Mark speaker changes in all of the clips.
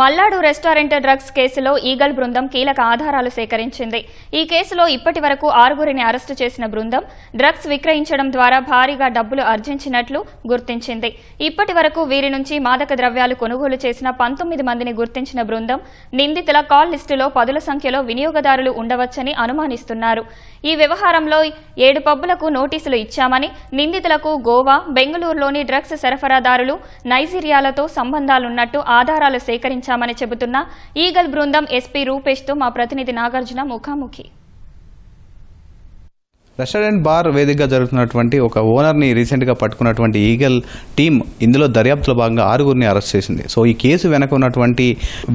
Speaker 1: మల్లాడు restaurant drugs కేసులో Eagle బృందం కీలక ఆధారాలు సేకరించింది. ఈ కేసులో ఇప్పటి వరకు ఆరుగురిని అరెస్టు చేసిన బృందం డ్రగ్స్ విక్రయించడం ద్వారా భారీగా డబ్బులు ఆర్జించినట్లు గుర్తించింది. ఇప్పటి వరకు వీరి నుంచి మాదక ద్రవ్యాలు కొనుగోలు చేసిన పంతొమ్మిది మందిని గుర్తించిన బృందం నిందితుల కాల్ లిస్టులో పదుల సంఖ్యలో వినియోగదారులు ఉండవచ్చని అనుమానిస్తున్నారు. ఈ వ్యవహారంలో ఏడు పబ్బులకు నోటీసులు ఇచ్చామని నిందితులకు గోవా బెంగళూరులోని డ్రగ్స్ సరఫరాదారులు నైజీరియాలతో సంబంధాలున్నట్టు ఆధారాలు ప్రయత్నించామని చెబుతున్న ఈగల్ బృందం ఎస్పీ రూపేష్తో మా ప్రతినిధి నాగార్జున ముఖాముఖి.
Speaker 2: రెస్టారెంట్ బార్ వేదికగా జరుగుతున్నటువంటి ఒక ఓనర్ని రీసెంట్గా పట్టుకున్నటువంటి ఈగల్ టీం ఇందులో దర్యాప్తులో భాగంగా ఆరుగురిని అరెస్ట్ చేసింది. సో ఈ కేసు వెనక ఉన్నటువంటి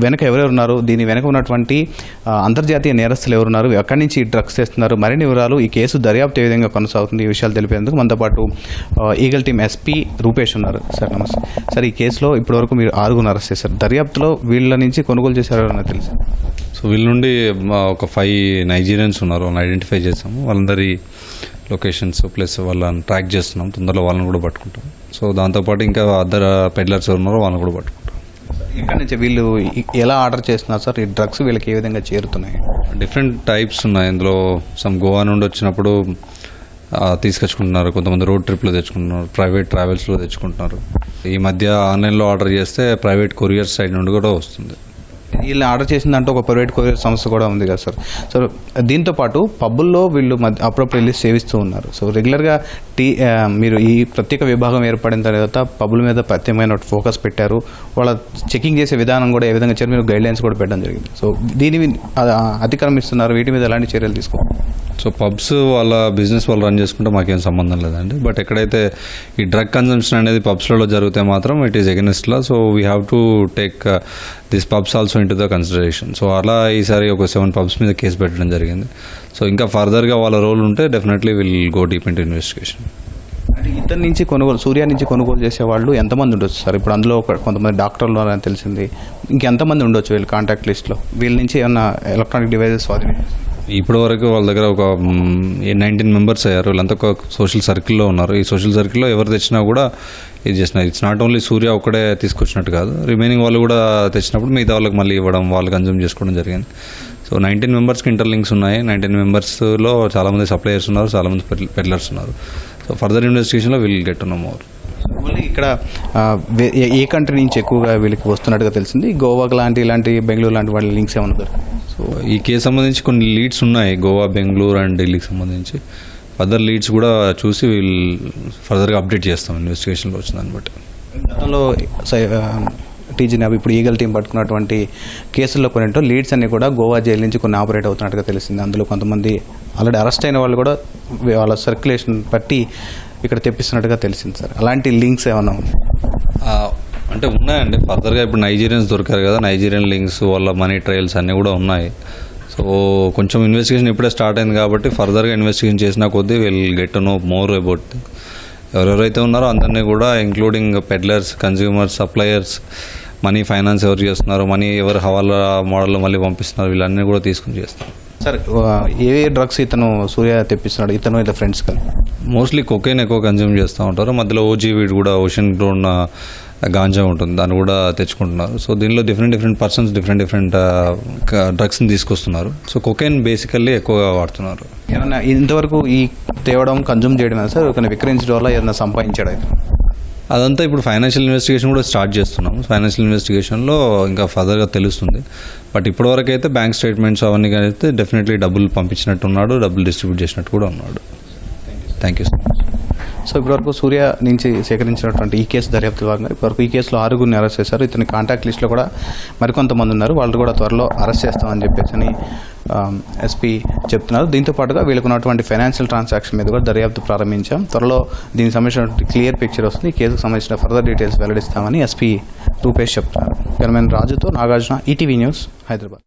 Speaker 2: వెనక ఎవరెవరు ఉన్నారు దీని వెనక ఉన్నటువంటి అంతర్జాతీయ నేరస్తులు ఎవరున్నారు? ఎక్కడి నుంచి డ్రగ్స్ చేస్తున్నారు మరిన్ని వివరాలు ఈ కేసు దర్యాప్తు ఏ విధంగా కొనసాగుతుంది? ఈ విషయాలు తెలిపేందుకు మనతో పాటు ఈగల్ టీం ఎస్పీ రూపేష్ ఉన్నారు. సార్ నమస్తే. సార్ ఈ కేసులో ఇప్పటివరకు మీరు ఆరుగురిని అరెస్ట్ చేశారు. దర్యాప్తులో వీళ్ళ నుంచి కొనుగోలు చేశారు తెలుసు.
Speaker 3: సో వీళ్ళ నుండి ఒక ఫైవ్ నైజీరియన్స్ ఉన్నారు. వాళ్ళని ఐడెంటిఫై చేసాము. వాళ్ళందరి లొకేషన్స్ ప్లస్ వాళ్ళని ట్రాక్ చేస్తున్నాం. తొందరలో వాళ్ళని కూడా పట్టుకుంటాం. సో దాంతోపాటు ఇంకా అదర్ పెడ్లర్స్ ఉన్నారో వాళ్ళని కూడా పట్టుకుంటాం.
Speaker 2: ఎక్కడి నుంచి వీళ్ళు ఎలా ఆర్డర్ చేస్తున్నారు సార్? ఈ డ్రగ్స్ వీళ్ళకి ఏ విధంగా చేరుతున్నాయి?
Speaker 3: డిఫరెంట్ టైప్స్ ఉన్నాయి. ఇందులో సమ్ గోవా నుండి వచ్చినప్పుడు తీసుకొచ్చుకుంటున్నారు. కొంతమంది రోడ్ ట్రిప్లో తెచ్చుకుంటున్నారు. ప్రైవేట్ ట్రావెల్స్లో తెచ్చుకుంటున్నారు. ఈ మధ్య ఆన్లైన్లో ఆర్డర్ చేస్తే ప్రైవేట్ కొరియర్ సైడ్ నుండి కూడా వస్తుంది.
Speaker 2: వీళ్ళు ఆర్డర్ చేసిన దాంట్లో ఒక ప్రైవేట్ కొరియర్ సంస్థ కూడా ఉంది కదా సార్. సో దీంతో పాటు పబ్బుల్లో వీళ్ళు మధ్య అప్పుడప్పుడు వెళ్ళి సేవిస్తూ ఉన్నారు. సో రెగ్యులర్గా టీ మీరు ఈ ప్రత్యేక విభాగం ఏర్పడిన తర్వాత పబ్బుల మీద ప్రత్యేకమైన ఫోకస్ పెట్టారు. వాళ్ళ చెకింగ్ చేసే విధానం కూడా ఏ విధంగా చేయాలి మీరు గైడ్లైన్స్ కూడా పెట్టడం జరిగింది. సో దీని మీద, ఆ, అతిక్రమిస్తున్నారు వీటి మీద ఎలాంటి చర్యలు తీసుకోవాలి?
Speaker 3: సో పబ్స్ వాళ్ళ బిజినెస్ వాళ్ళు రన్ చేసుకుంటే మాకేం సంబంధం లేదండి. బట్ ఎక్కడైతే ఈ డ్రగ్ కన్సంప్షన్ అనేది పబ్స్లలో జరిగితే మాత్రం it is against law so we have to take this pubs also into the consideration so అలా ఈసారి ఒక సెవెన్ పబ్స్ మీద కేసు పెట్టడం జరిగింది. సో ఇంకా ఫర్దర్గా వాళ్ళ రోల్ ఉంటే definitely will go deep in investigation
Speaker 2: అంటే ఇద్దరి నుంచి కొనుగోలు సూర్య నుంచి కొనుగోలు చేసే వాళ్ళు ఎంతమంది ఉండొచ్చు సార్? ఇప్పుడు అందులో ఒక కొంతమంది డాక్టర్లు అని తెలిసింది. ఇంకెంతమంది ఉండొచ్చు వీళ్ళు కాంటాక్ట్ లిస్ట్లో వీళ్ళ నుంచి ఏమన్నా ఎలక్ట్రానిక్ డివైజెస్ స్వాధీనం
Speaker 3: ఇప్పటి వరకు వాళ్ళ దగ్గర ఒక నైన్టీన్ మెంబర్స్ అయ్యారు. వీళ్ళంతా ఒక సోషల్ సర్కిల్లో ఉన్నారు. ఈ సోషల్ సర్కిల్లో ఎవరు తెచ్చినా కూడా ఇది చేసిన ఇట్స్ నాట్ ఓన్లీ సూర్య ఒక్కడే తీసుకొచ్చినట్టు కాదు. రిమైనింగ్ వాళ్ళు కూడా తెచ్చినప్పుడు మిగతా వాళ్ళకి మళ్ళీ ఇవ్వడం వాళ్ళు కన్జ్యూమ్ చేసుకోవడం జరిగింది. సో నైన్టీన్ మెంబర్స్కి ఇంటర్లింక్స్ ఉన్నాయి. నైన్టీన్ మెంబర్స్లో చాలామంది సప్లయర్స్ ఉన్నారు. చాలామంది పెడ్లర్స్ ఉన్నారు. సో ఫర్దర్ ఇన్వెస్టిగేషన్లో విల్ గెట్ ఉన్న మోర్
Speaker 2: ఓన్లీ ఇక్కడ ఏ- కంట్రీ నుంచి ఎక్కువగా వీళ్ళకి వస్తున్నట్టుగా తెలిసింది? గోవాకి లాంటి ఇలాంటి బెంగళూరు లాంటి వాళ్ళ లింక్స్ ఏమన్నా
Speaker 3: ఈ కేసు సంబంధించి కొన్ని లీడ్స్ ఉన్నాయి గోవా బెంగళూరు అండ్ ఢిల్లీకి సంబంధించి. ఫర్దర్ లీడ్స్ కూడా చూసి వీళ్ళు ఫర్దర్గా అప్డేట్ చేస్తాం ఇన్వెస్టిగేషన్లో వచ్చిన దాన్ని బట్టి.
Speaker 2: గతంలో టీజీ నాబ్ ఇప్పుడు ఈగల్ టీం పట్టుకున్నటువంటి కేసుల్లో కొన్నింటో లీడ్స్ అన్ని కూడా గోవా జైలు నుంచి కొన్ని ఆపరేట్ అవుతున్నట్టుగా తెలిసింది. అందులో కొంతమంది ఆల్రెడీ అరెస్ట్ అయిన వాళ్ళు కూడా వాళ్ళ సర్క్యులేషన్ బట్టి ఇక్కడ తెప్పిస్తున్నట్టుగా తెలిసింది సార్. అలాంటి లింక్స్ ఏమైనా ఉన్నాయి?
Speaker 3: అంటే ఉన్నాయండి. ఫర్దర్గా ఇప్పుడు నైజీరియన్స్ దొరికారు కదా. నైజీరియన్ లింక్స్ వాళ్ళ మనీ ట్రయల్స్ అన్నీ కూడా ఉన్నాయి. సో కొంచెం ఇన్వెస్టిగేషన్ ఇప్పుడే స్టార్ట్ అయింది కాబట్టి ఫర్దర్గా ఇన్వెస్టిగేషన్ చేసిన కొద్దీ will get know more about ఎవరెవరైతే ఉన్నారో అందరినీ కూడా including peddlers consumers suppliers money finance ఎవరు చేస్తున్నారు మనీ ఎవరు హవాలా మోడల్లో మళ్ళీ పంపిస్తున్నారు వీళ్ళన్నీ కూడా తీసుకుని చేస్తారు
Speaker 2: సార్ ఏ ఏ డ్రగ్స్ ఇతను సూర్య తెప్పిస్తున్నాడు? ఇతను ఇతర ఫ్రెండ్స్ కలిపి
Speaker 3: మోస్ట్లీ కొకైన్ ఎక్కువ కన్జ్యూమ్ చేస్తూ ఉంటారు. మధ్యలో ఓజీ వీడ్ కూడా ఓషన్ గ్రోన్ గాంజా ఉంటుంది. దాన్ని కూడా తెచ్చుకుంటున్నారు. సో దీనిలో different different persons different different డ్రగ్స్ని తీసుకొస్తున్నారు. సో కొకైన్ బేసికల్లీ ఎక్కువగా వాడుతున్నారు.
Speaker 2: ఏమన్నా ఇంతవరకు ఈ తేవడం కన్జ్యూమ్ చేయడం సార్? ఒక విక్రయించడం వల్ల ఏదైనా సంపాదించాడు?
Speaker 3: అదంతా ఇప్పుడు ఫైనాన్షియల్ ఇన్వెస్టిగేషన్ కూడా స్టార్ట్ చేస్తున్నాం. ఫైనాన్షియల్ ఇన్వెస్టిగేషన్లో ఇంకా ఫర్దర్గా తెలుస్తుంది. బట్ ఇప్పటివరకు అయితే బ్యాంక్ స్టేట్మెంట్స్ అవన్నీ అయితే డెఫినెట్లీ డబ్బులు పంపించినట్టు ఉన్నాడు డబ్బులు డిస్ట్రిబ్యూట్ చేసినట్టు కూడా ఉన్నాడు. Thank you so much
Speaker 2: so ఇప్పటివరకు సూర్య నుంచి సేకరించినటువంటి ఈ కేసు దర్యాప్తు భాగంగా ఇప్పటివరకు ఈ కేసులో ఆరుగురిని అరెస్ట్ చేశారు. ఇతని కాంటాక్ట్ లిస్ట్లో కూడా మరికొంతమంది ఉన్నారు. వాళ్ళు కూడా త్వరలో అరెస్ట్ చేస్తామని చెప్పేసి అని ఎస్పీ చెప్తున్నారు. దీంతో పాటుగా వీళ్ళకు ఉన్నటువంటి ఫైనాన్షియల్ ట్రాన్సాక్షన్ మీద కూడా దర్యాప్తు ప్రారంభించాం. త్వరలో దీనికి సంబంధించిన క్లియర్ పిక్చర్ వస్తుంది. ఈ కేసుకు సంబంధించిన ఫర్దర్ డీటెయిల్స్ వెల్లడిస్తామని ఎస్పీ రూపేష్ చెప్తున్నారు. కెమెరామెన్ రాజుతో నాగార్జున ఈటీవీ న్యూస్ హైదరాబాద్.